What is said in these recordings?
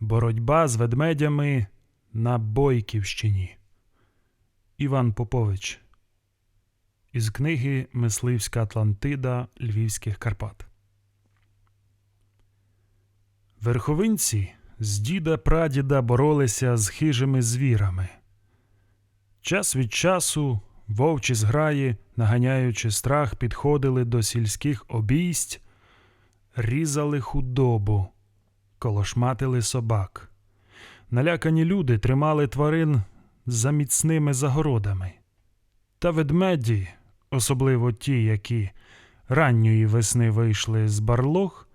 Боротьба з ведмедями на Бойківщині. Іван Попович. Із книги Мисливська Атлантида Львівських Карпат. Верховинці з діда прадіда боролися з хижими звірами. Час від часу вовчі зграї, наганяючи страх, підходили до сільських обійсть, різали худобу, колошматили собак. Налякані люди тримали тварин за міцними загородами. Та ведмеді, особливо ті, які ранньої весни вийшли з барлог,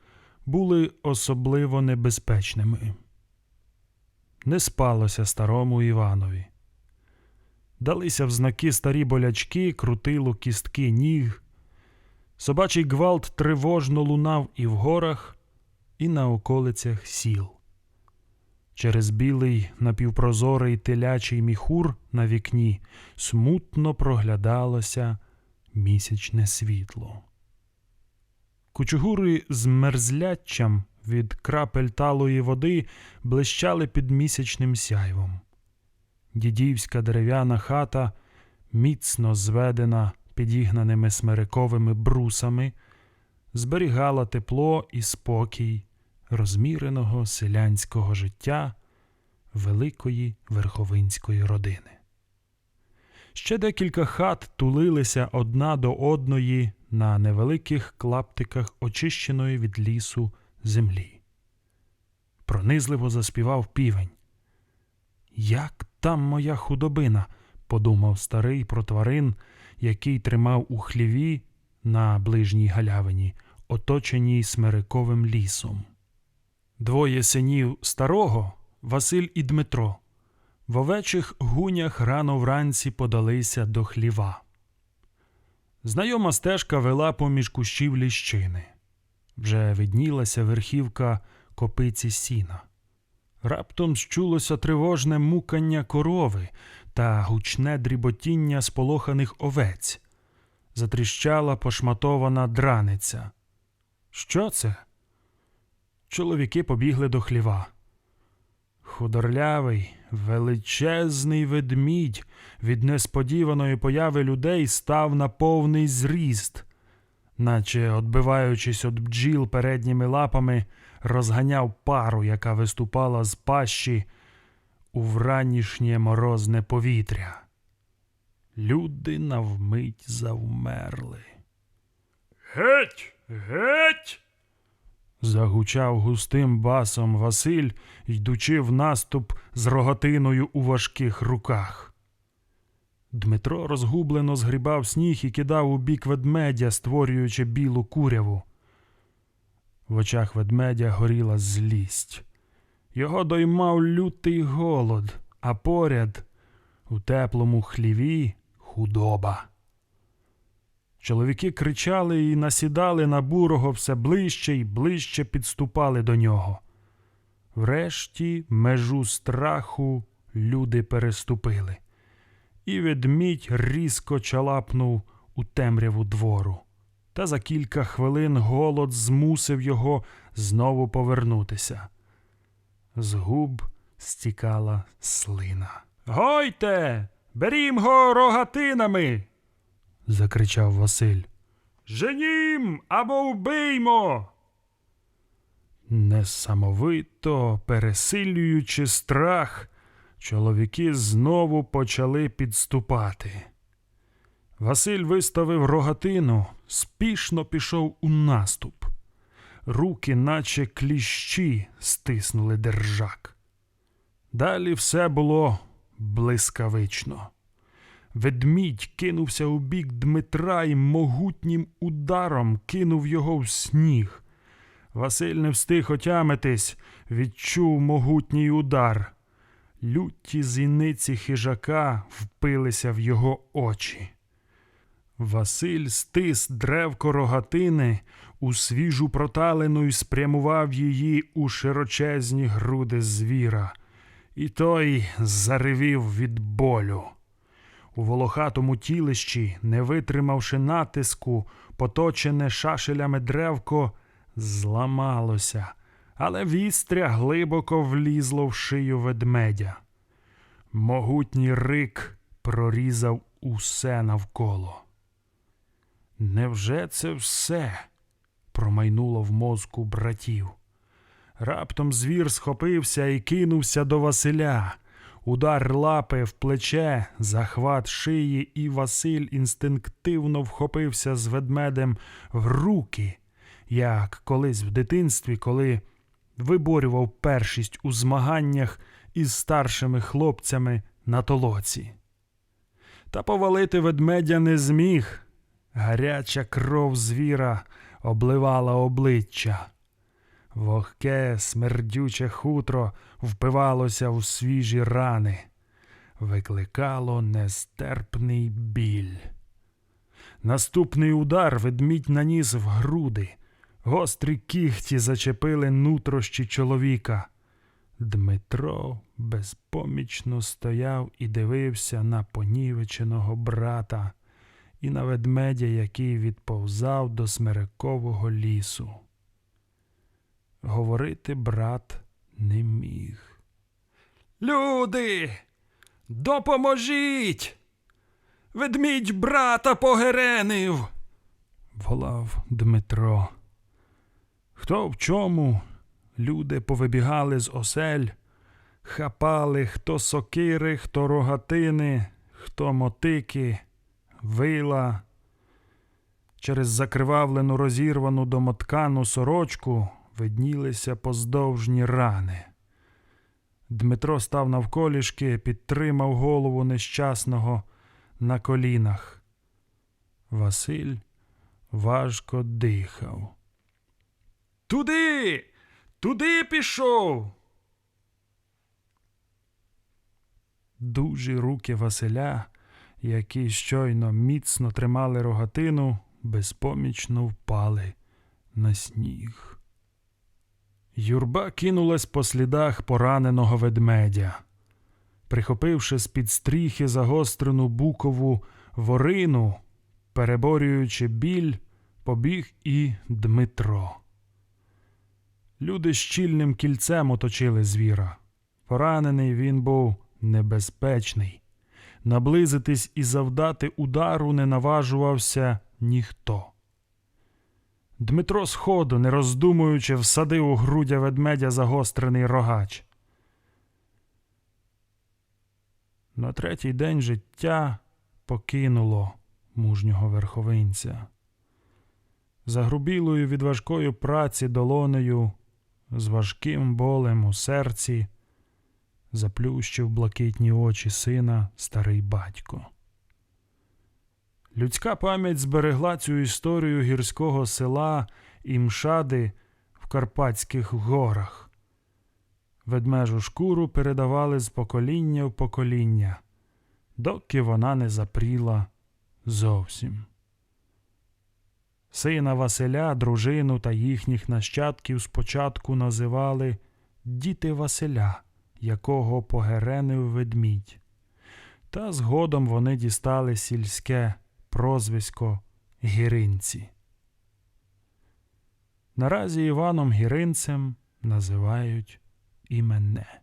були особливо небезпечними. Не спалося старому Іванові. Далися в знаки старі болячки, крутило кістки ніг. Собачий гвалт тривожно лунав і в горах, і на околицях сіл. Через білий напівпрозорий телячий міхур на вікні смутно проглядалося місячне світло. Кучугури з мерзляччям від крапель талої води блищали під місячним сяйвом. Дідівська дерев'яна хата, міцно зведена підігнаними смириковими брусами, зберігала тепло і спокій розміреного селянського життя великої верховинської родини. Ще декілька хат тулилися одна до одної на невеликих клаптиках очищеної від лісу землі. Пронизливо заспівав півень. Як там моя худобина? подумав старий про тварин, який тримав у хліві на ближній галявині, оточеній смириковим лісом. Двоє синів старого Василь і Дмитро. В овечих гунях рано вранці подалися до хліва. Знайома стежка вела поміж кущів ліщини. Вже виднілася верхівка копиці сіна. Раптом щулося тривожне мукання корови та гучне дріботіння сполоханих овець. Затріщала пошматована драниця. Що це? Чоловіки побігли до хліва. Худорлявий, величезний ведмідь від несподіваної появи людей став на повний зріст, наче, отбиваючись від бджіл передніми лапами, розганяв пару, яка виступала з пащі у вранішнє морозне повітря. Люди навмить завмерли. Геть, геть! загучав густим басом Василь, йдучи в наступ з рогатиною у важких руках. Дмитро розгублено згрібав сніг і кидав у бік ведмедя, створюючи білу куряву. В очах ведмедя горіла злість. Його доймав лютий голод, а поряд у теплому хліві худоба. Чоловіки кричали і насідали на бурого все ближче і ближче підступали до нього. Врешті межу страху люди переступили, і ведмідь різко чалапнув у темряву двору. Та за кілька хвилин голод змусив його знову повернутися. З губ стікала слина. Гойте, берім го рогатинами закричав Василь. Женім або вбиймо. Несамовито пересилюючи страх, чоловіки знову почали підступати. Василь виставив рогатину, спішно пішов у наступ. Руки, наче кліщі, стиснули держак. Далі все було блискавично. Ведмідь кинувся у бік Дмитра і могутнім ударом кинув його в сніг. Василь не встиг отямитись, відчув могутній удар. Люті зіниці хижака впилися в його очі. Василь стис древко рогатини у свіжу проталину і спрямував її у широчезні груди звіра, і той заревів від болю. У волохатому тілищі, не витримавши натиску, поточене шашелями древко, зламалося, але вістря глибоко влізло в шию ведмедя. Могутній рик прорізав усе навколо. Невже це все? промайнуло в мозку братів. Раптом звір схопився і кинувся до Василя. Удар лапи в плече, захват шиї, і Василь інстинктивно вхопився з ведмедем в руки, як колись в дитинстві, коли виборював першість у змаганнях із старшими хлопцями на толоці. Та повалити ведмедя не зміг. Гаряча кров звіра обливала обличчя. Вогке, смердюче хутро впивалося у свіжі рани, викликало нестерпний біль. Наступний удар ведмідь наніс в груди. Гострі кігті зачепили нутрощі чоловіка. Дмитро безпомічно стояв і дивився на понівеченого брата і на ведмедя, який відповзав до смерекового лісу. Говорити брат не міг. Люди, допоможіть! Ведмідь брата погеренив, волав Дмитро. Хто в чому? Люди повибігали з осель, хапали хто сокири, хто рогатини, хто мотики, вила. Через закривавлену розірвану домоткану сорочку виднілися поздовжні рани. Дмитро став навколішки, підтримав голову нещасного на колінах. Василь важко дихав. Туди, туди пішов. Дужі руки Василя, які щойно міцно тримали рогатину, безпомічно впали на сніг. Юрба кинулась по слідах пораненого ведмедя. Прихопивши з-під стріхи загострену букову ворину, переборюючи біль, побіг і Дмитро. Люди щільним кільцем оточили звіра. Поранений він був небезпечний. Наблизитись і завдати удару не наважувався ніхто. Дмитро сходу, не роздумуючи, всадив у грудя ведмедя загострений рогач. На третій день життя покинуло мужнього верховинця. Загрубілою від важкої праці долонею, з важким болем у серці, заплющив блакитні очі сина старий батько. Людська пам'ять зберегла цю історію гірського села і мшади в Карпатських горах. Ведмежу шкуру передавали з покоління в покоління, доки вона не запріла зовсім. Сина Василя, дружину та їхніх нащадків спочатку називали діти Василя, якого погеренив ведмідь. Та згодом вони дістали сільське прозвисько Гіринці. Наразі Іваном Гіринцем називають і мене.